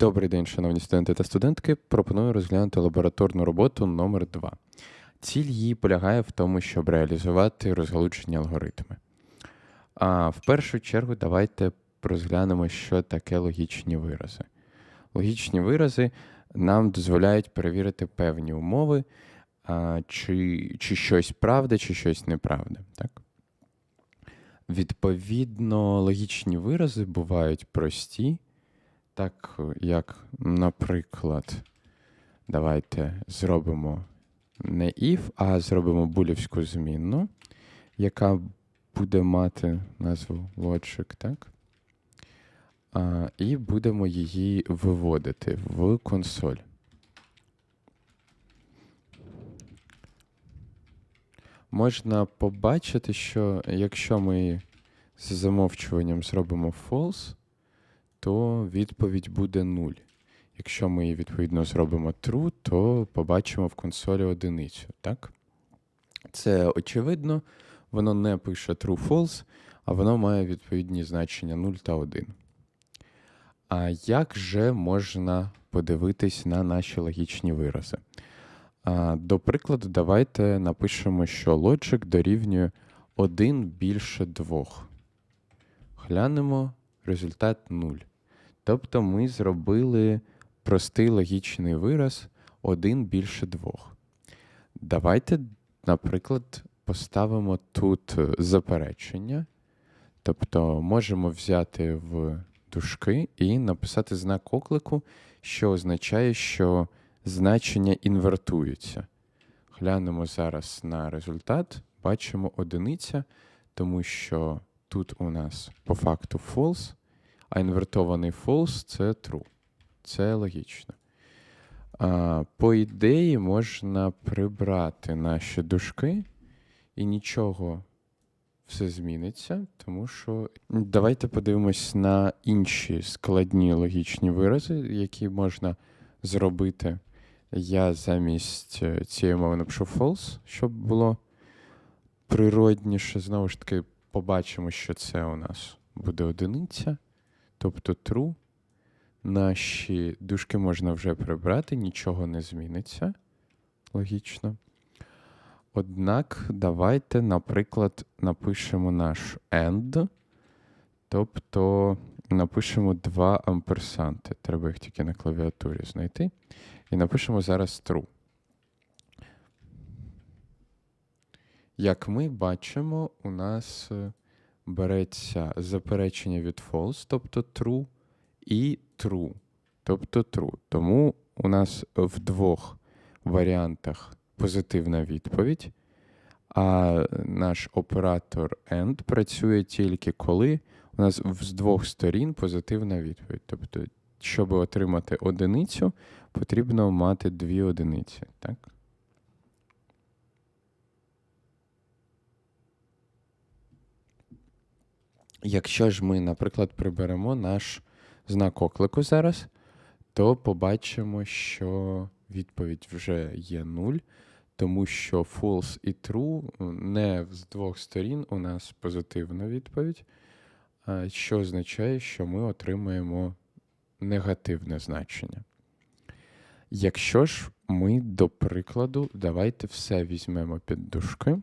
Добрий день, шановні студенти та студентки. Пропоную розглянути лабораторну роботу номер 2 Ціль її полягає в тому, щоб реалізувати розгалучені алгоритми. А в першу чергу давайте розглянемо, що таке логічні вирази. Логічні вирази нам дозволяють перевірити певні умови, а, чи, чи щось правда, чи щось неправда. Так? Відповідно, логічні вирази бувають прості, так як, наприклад, давайте зробимо не if, а зробимо булівську змінну, яка буде мати назву logic, так? А, І будемо її виводити в консоль. Можна побачити, що якщо ми з замовчуванням зробимо false, то відповідь буде 0. Якщо ми її відповідно зробимо true, то побачимо в консолі одиницю. Так? Це очевидно, воно не пише true false, а воно має відповідні значення 0 та 1. А як же можна подивитись на наші логічні вирази? До прикладу, давайте напишемо, що logic дорівнює 1 більше 2. Глянемо результат 0. Тобто ми зробили простий логічний вираз 1 більше 2. Давайте, наприклад, поставимо тут заперечення. Тобто можемо взяти в дужки і написати знак оклику, що означає, що значення інвертуються. Глянемо зараз на результат, бачимо одиниця, тому що тут у нас по факту false, а інвертований false це true. Це логічно. А, По ідеї, можна прибрати наші дужки і нічого все зміниться, тому що давайте подивимось на інші складні логічні вирази, які можна зробити. Я замість е, цієї мови напишу false, щоб було природніше. Знову ж таки, побачимо, що це у нас буде одиниця, тобто true. Наші дужки можна вже прибрати, нічого не зміниться. Логічно. Однак, давайте, наприклад, напишемо наш end, тобто напишемо два амперсанти. Треба їх тільки на клавіатурі знайти. І напишемо зараз true. Як ми бачимо, у нас е, береться заперечення від false, тобто true, і true, тобто true. Тому у нас в двох варіантах позитивна відповідь, а наш оператор AND працює тільки коли у нас з двох сторін позитивна відповідь. Тобто, щоб отримати одиницю, потрібно мати дві одиниці. Так? Якщо ж ми, наприклад, приберемо наш знак оклику зараз, то побачимо, що відповідь вже є 0, тому що false і true не з двох сторін у нас позитивна відповідь, що означає, що ми отримаємо негативне значення. Якщо ж ми, до прикладу, давайте все візьмемо під дужки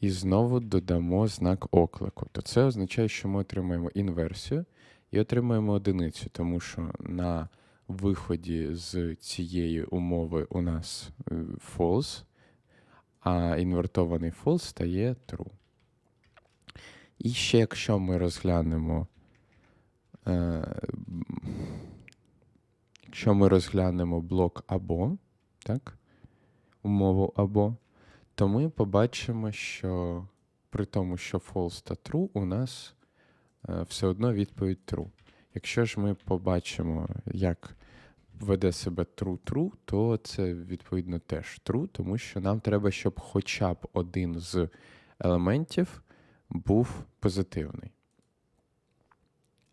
і знову додамо знак оклику, то це означає, що ми отримаємо інверсію і отримаємо одиницю, тому що на виході з цієї умови у нас е, false, а інвертований false стає true. І ще якщо ми розглянемо, е, якщо ми розглянемо блок або, так, умову або, то ми побачимо, що при тому, що false та true, у нас е, все одно відповідь true. Якщо ж ми побачимо, як веде себе true-true, то це відповідно теж true, тому що нам треба, щоб хоча б один з елементів був позитивний.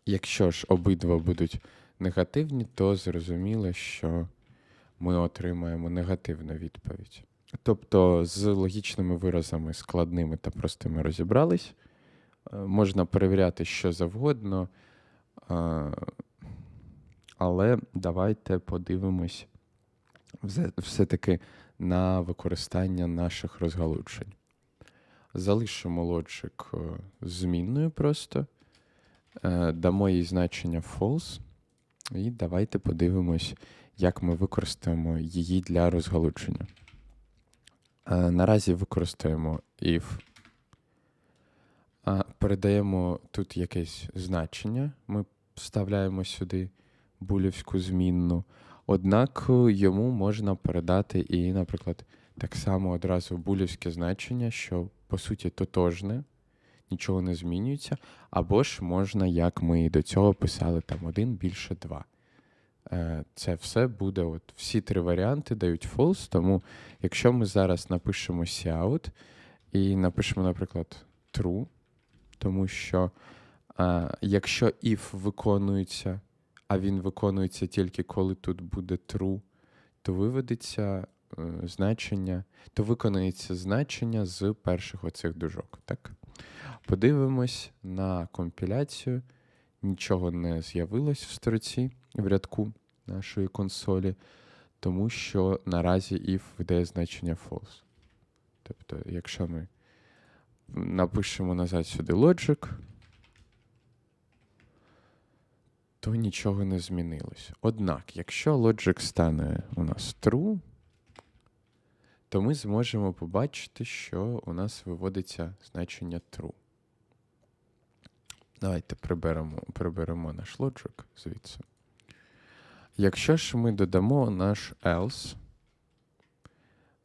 Якщо ж обидва будуть негативні, то зрозуміло, що ми отримаємо негативну відповідь. Тобто з логічними виразами складними та простими розібрались. Е, можна перевіряти що завгодно. Але давайте подивимось все- все-таки на використання наших розгалуджень. Залишимо лоджик е, змінною просто, е, дамо їй значення false, і давайте подивимось, як ми використаємо її для розгалудження. Е, Наразі використаємо if. Передаємо тут якесь значення. Ми вставляємо сюди булівську змінну. Однак е, йому можна передати і, наприклад, так само одразу булівське значення, що по суті тотожне, нічого не змінюється. Або ж можна, як ми до цього писали, там 1 більше 2. Е, Це все буде, от всі три варіанти дають false, тому якщо ми зараз напишемо cout і напишемо, наприклад, true, тому що е, якщо if виконується, а він виконується тільки коли тут буде true, то виведеться е, значення, то виконається значення з перших оцих дужок. Так? Подивимось на компіляцію. Нічого не з'явилось в строці в рядку нашої консолі, тому що наразі if видає значення false. Тобто, якщо ми напишемо назад сюди logic, то нічого не змінилось. Однак, якщо logic стане у нас true, то ми зможемо побачити, що у нас виводиться значення true. Давайте приберемо, приберемо наш logic звідси. Якщо ж ми додамо наш else,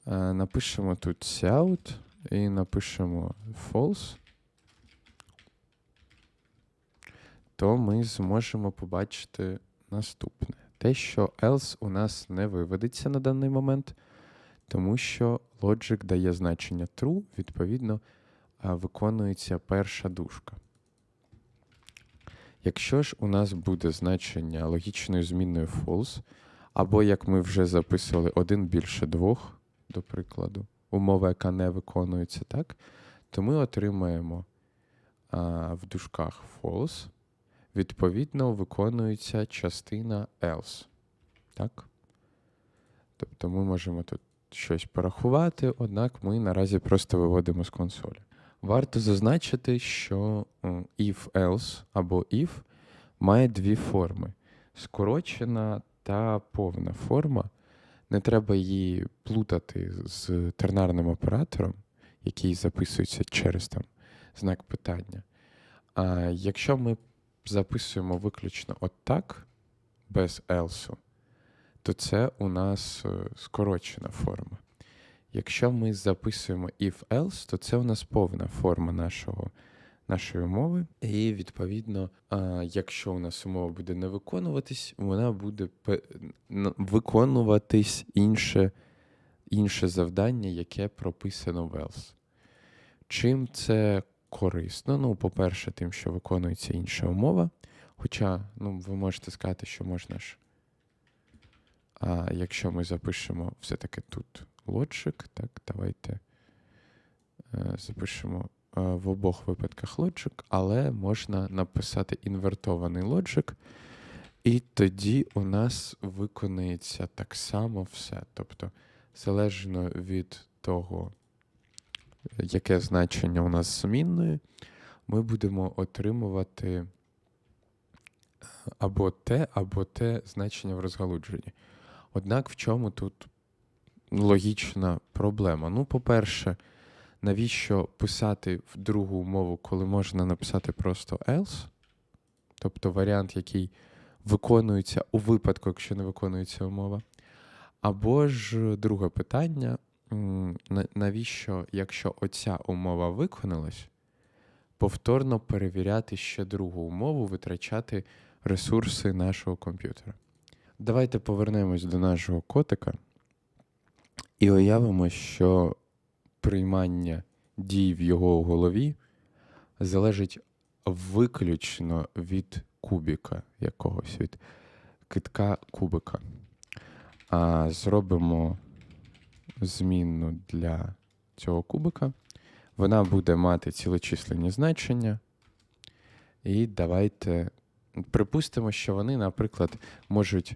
е, напишемо тут cout і напишемо false, то ми зможемо побачити наступне. Те, що else у нас не виведеться на даний момент, тому що logic дає значення true, відповідно, виконується перша дужка. Якщо ж у нас буде значення логічною змінною false, або як ми вже записували, один більше двох, до прикладу, умова, яка не виконується, так, то ми отримаємо а, в дужках false, відповідно, виконується частина else. Так? Тобто ми можемо тут щось порахувати, однак ми наразі просто виводимо з консолі. Варто зазначити, що if-else або if має дві форми: скорочена та повна форма. Не треба її плутати з тернарним оператором, який записується через там знак питання. А якщо ми записуємо виключно отак, без else, то це у нас е, скорочена форма. Якщо ми записуємо if-else, то це у нас повна форма нашого, нашої умови. І відповідно, якщо у нас умова буде не виконуватись, вона буде виконуватись інше, інше завдання, яке прописано в else. Чим це корисно? Ну, по-перше, тим, що виконується інша умова. Хоча, ну, ви можете сказати, що можна ж. А якщо ми запишемо все-таки тут лоджик, так, давайте е, запишемо е, в обох випадках лоджик, але можна написати інвертований лоджик, і тоді у нас виконається так само все. Тобто, залежно від того, яке значення у нас змінної, ми будемо отримувати е, або те, або те значення в розгалудженні. Однак в чому тут логічна проблема? Ну, по-перше, навіщо писати в другу умову, коли можна написати просто else? Тобто варіант, який виконується у випадку, якщо не виконується умова. Або ж друге питання: навіщо, якщо оця умова виконалась, повторно перевіряти ще другу умову, витрачати ресурси нашого комп'ютера? Давайте повернемось до нашого котика і уявимо, що приймання дій в його голові залежить виключно від кубіка якогось, від китка кубика. А зробимо змінну для цього кубика. Вона буде мати цілочисленні значення. І давайте припустимо, що вони, наприклад, можуть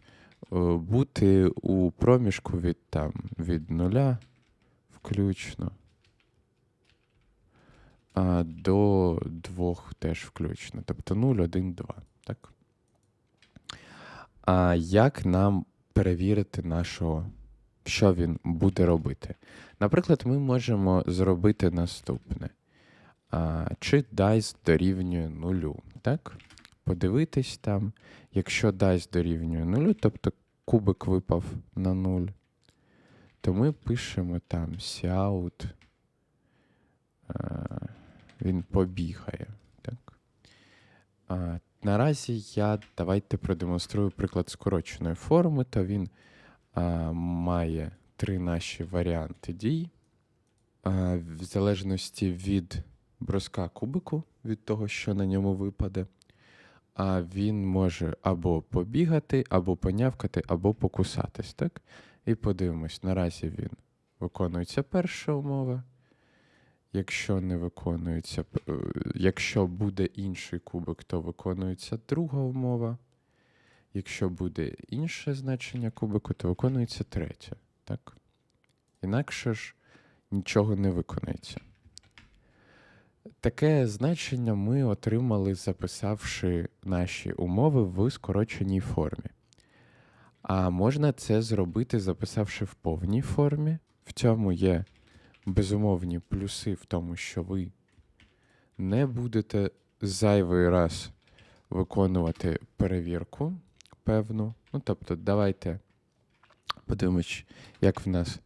бути у проміжку від там від нуля включно. А до двох теж включно. Тобто 0, 1, 2. Так? А як нам перевірити нашого, що він буде робити? Наприклад, ми можемо зробити наступне. А, чи dice дорівнює нулю. Так? Подивитись там. Якщо dice дорівнює нулю, тобто кубик випав на 0, то ми пишемо там cout. А, він побігає. Так? А, наразі я давайте продемонструю приклад скороченої форми, то він а, має три наші варіанти дій. А, в залежності від броска кубику, від того, що на ньому випаде, а він може або побігати, або понявкати, або покусатись. Так? І подивимось, наразі він виконується перша умова. Якщо не виконується, е, якщо буде інший кубик, то виконується друга умова. Якщо буде інше значення кубику, то виконується третя. Так? Інакше ж нічого не виконається. Таке значення ми отримали, записавши наші умови в скороченій формі. А можна це зробити, записавши в повній формі. В цьому є безумовні плюси в тому, що ви не будете зайвий раз виконувати перевірку певну. Ну, тобто, давайте подивимось, як в нас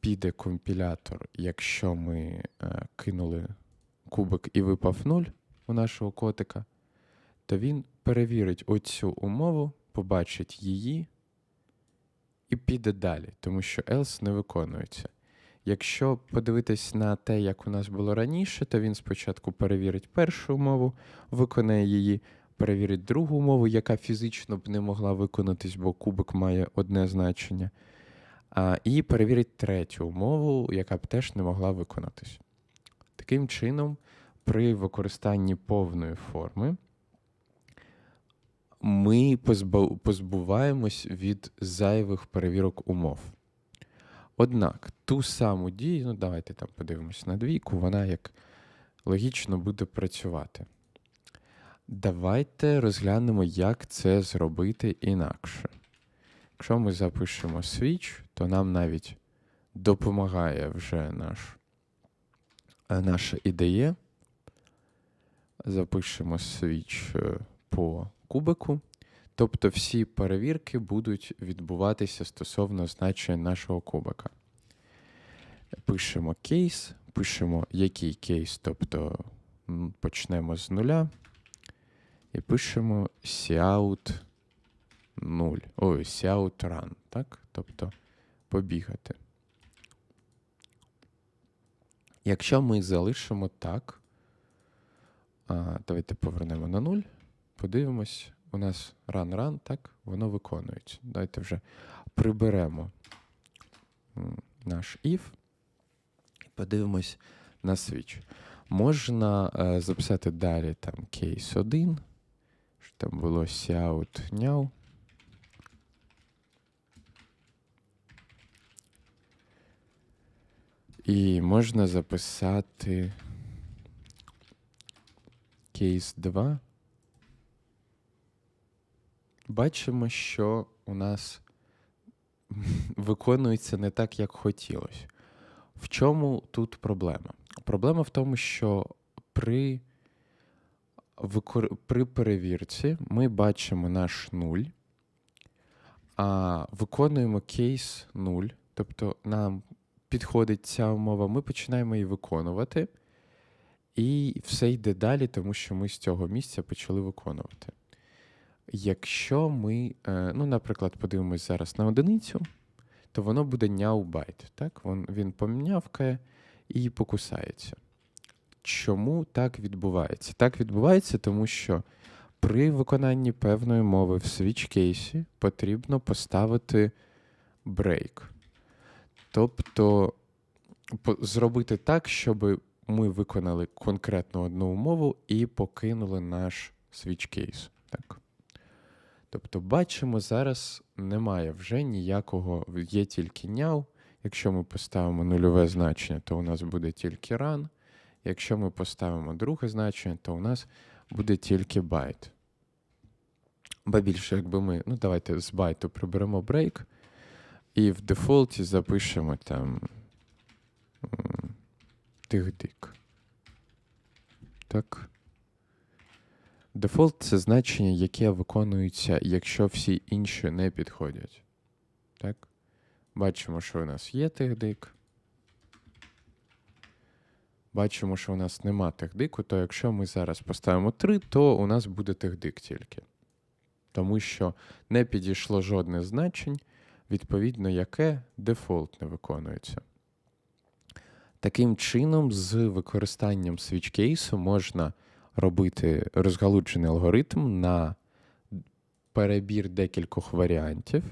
піде компілятор, якщо ми е, кинули кубик і випав 0 у нашого котика, то він перевірить оцю умову, побачить її і піде далі, тому що else не виконується. Якщо подивитись на те, як у нас було раніше, то він спочатку перевірить першу умову, виконає її, перевірить другу умову, яка фізично б не могла виконатись, бо кубик має одне значення. А, і перевірить третю умову, яка б теж не могла виконатись. Таким чином, при використанні повної форми ми позбуваємось від зайвих перевірок умов. Однак ту саму дію, ну давайте там подивимось на двійку, вона як логічно буде працювати. Давайте розглянемо, як це зробити інакше. Якщо ми запишемо switch, то нам навіть допомагає вже наш, наша ідея. Запишемо switch е, по кубику. Тобто всі перевірки будуть відбуватися стосовно значення нашого кубика. Пишемо кейс, пишемо який кейс, тобто почнемо з нуля. І пишемо cout 0. Ой, cout run, так? Тобто побігати. Якщо ми залишимо так, давайте повернемо на 0, подивимось, у нас run-run, так, воно виконується. Давайте вже приберемо наш if і подивимось на switch. Можна е, записати далі там case 1, що там було cout now. І можна записати кейс 2. Бачимо, що у нас виконується не так, як хотілося. В чому тут проблема? Проблема в тому, що при, викор... при перевірці ми бачимо наш 0, а виконуємо кейс 0, тобто нам підходить ця умова, ми починаємо її виконувати, і все йде далі, тому що ми з цього місця почали виконувати. Якщо ми, е, ну, наприклад, подивимось зараз на одиницю, то воно буде няубайт. Так? Він, він помнявкає і покусається. Чому так відбувається? Так відбувається, тому що при виконанні певної мови в switch кейсі потрібно поставити брейк. Тобто зробити так, щоб ми виконали конкретну одну умову і покинули наш switch кейс. Так. Тобто, бачимо, зараз немає вже ніякого, є тільки няв. Якщо ми поставимо нульове значення, то у нас буде тільки run. Якщо ми поставимо друге значення, то у нас буде тільки байт. Ба більше, якби ми, ну давайте з байту приберемо break, і в дефолті запишемо там тихдик. Так. Дефолт це значення, яке виконується, якщо всі інші не підходять. Так? Бачимо, що у нас є тихдик. Бачимо, що у нас нема техдику, то якщо ми зараз поставимо 3, то у нас буде техдик тільки. Тому що не підійшло жодне значень, відповідно, яке дефолт не виконується. Таким чином, з використанням switch-кейсу можна робити розгалуджений алгоритм на перебір декількох варіантів.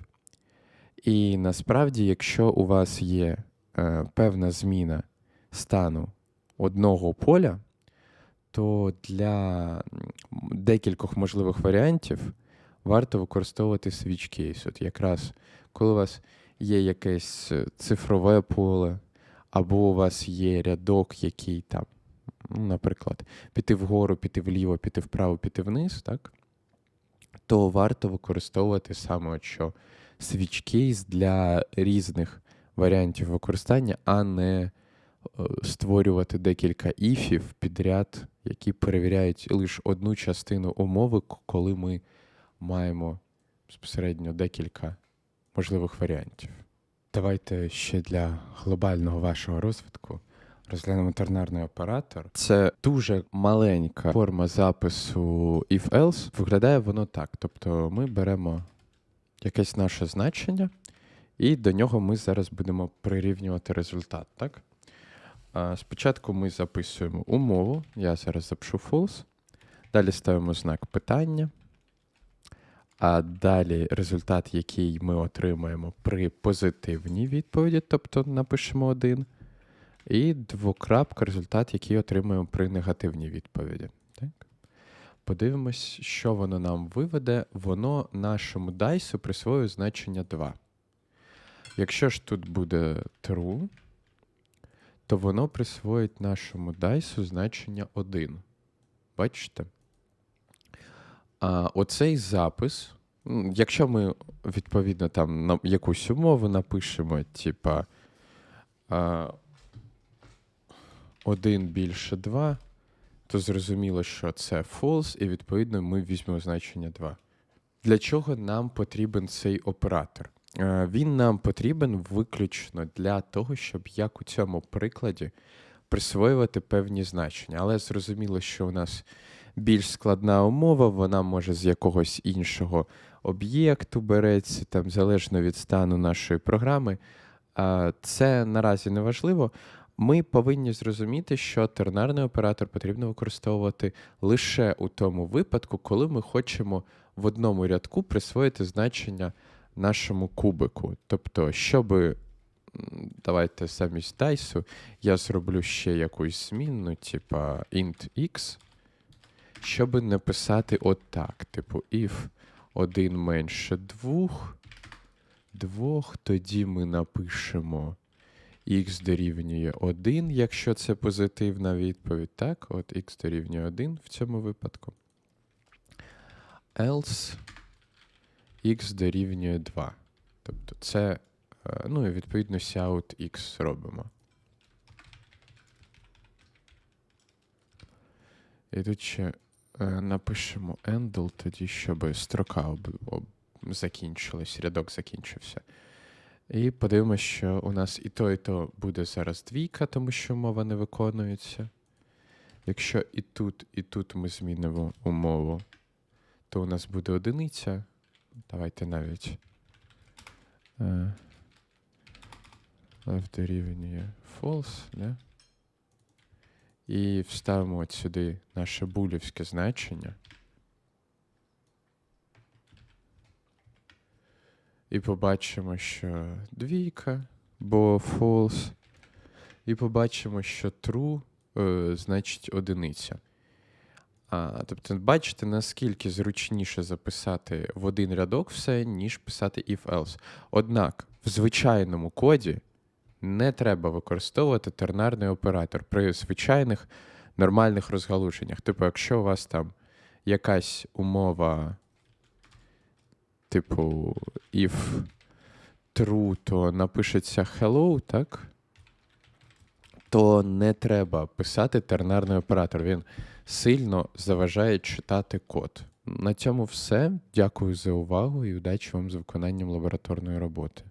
І насправді, якщо у вас є е, певна зміна стану одного поля, то для декількох можливих варіантів варто використовувати case. От якраз коли у вас є якесь е, цифрове поле, або у вас є рядок, який там, ну, наприклад, піти вгору, піти вліво, піти вправо, піти вниз, так? то варто використовувати саме що case для різних варіантів використання, а не е, створювати декілька іфів підряд, які перевіряють лише одну частину умови, коли ми маємо безпосередньо декілька можливих варіантів. Давайте ще для глобального вашого розвитку розглянемо тернарний оператор. Це дуже маленька форма запису if-else. Виглядає воно так. Тобто ми беремо якесь наше значення, і до нього ми зараз будемо прирівнювати результат. Так? Спочатку ми записуємо умову. Я зараз запишу false. Далі ставимо знак питання. А далі результат, який ми отримаємо при позитивній відповіді, тобто напишемо один. І двокрапка результат, який отримаємо при негативній відповіді. Так? Подивимось, що воно нам виведе. Воно нашому дайсу присвоює значення 2. Якщо ж тут буде true, то воно присвоїть нашому дайсу значення 1. Бачите? А оцей запис, якщо ми відповідно там на якусь умову напишемо, типа а, 1 більше 2, то зрозуміло, що це false, і відповідно ми візьмемо значення 2. Для чого нам потрібен цей оператор? Він нам потрібен виключно для того, щоб як у цьому прикладі присвоювати певні значення. Але зрозуміло, що у нас більш складна умова, вона може з якогось іншого об'єкту береться, там залежно від стану нашої програми. Це наразі не важливо. Ми повинні зрозуміти, що тернарний оператор потрібно використовувати лише у тому випадку, коли ми хочемо в одному рядку присвоїти значення нашому кубику. Тобто, щоб давайте замість дайсу я зроблю ще якусь змінну, типа int x, щоб написати отак. Типу, if 1 менше 2, 2, тоді ми напишемо x дорівнює 1, якщо це позитивна відповідь. Так, от x дорівнює 1 в цьому випадку. Else x дорівнює 2. Тобто це, е, ну і відповідно shout x робимо. І тут ще напишемо endl, тоді, щоб строка об, об, закінчилась, рядок закінчився. І подивимося, що у нас і то, і то буде зараз двійка, тому що мова не виконується. Якщо і тут, і тут ми змінимо умову, то у нас буде одиниця. Давайте навіть е, дорівнює false, да? І вставимо от сюди наше булівське значення. І побачимо, що двійка, бо false. І побачимо, що true, е, значить одиниця. А, тобто, бачите, наскільки зручніше записати в один рядок все, ніж писати if-else. Однак в звичайному коді не треба використовувати тернарний оператор при звичайних нормальних розгалуженнях. Типу, якщо у вас там якась умова, типу, if true, то напишеться hello, так? То не треба писати тернарний оператор. Він сильно заважає читати код. На цьому все. Дякую за увагу і удачі вам з виконанням лабораторної роботи.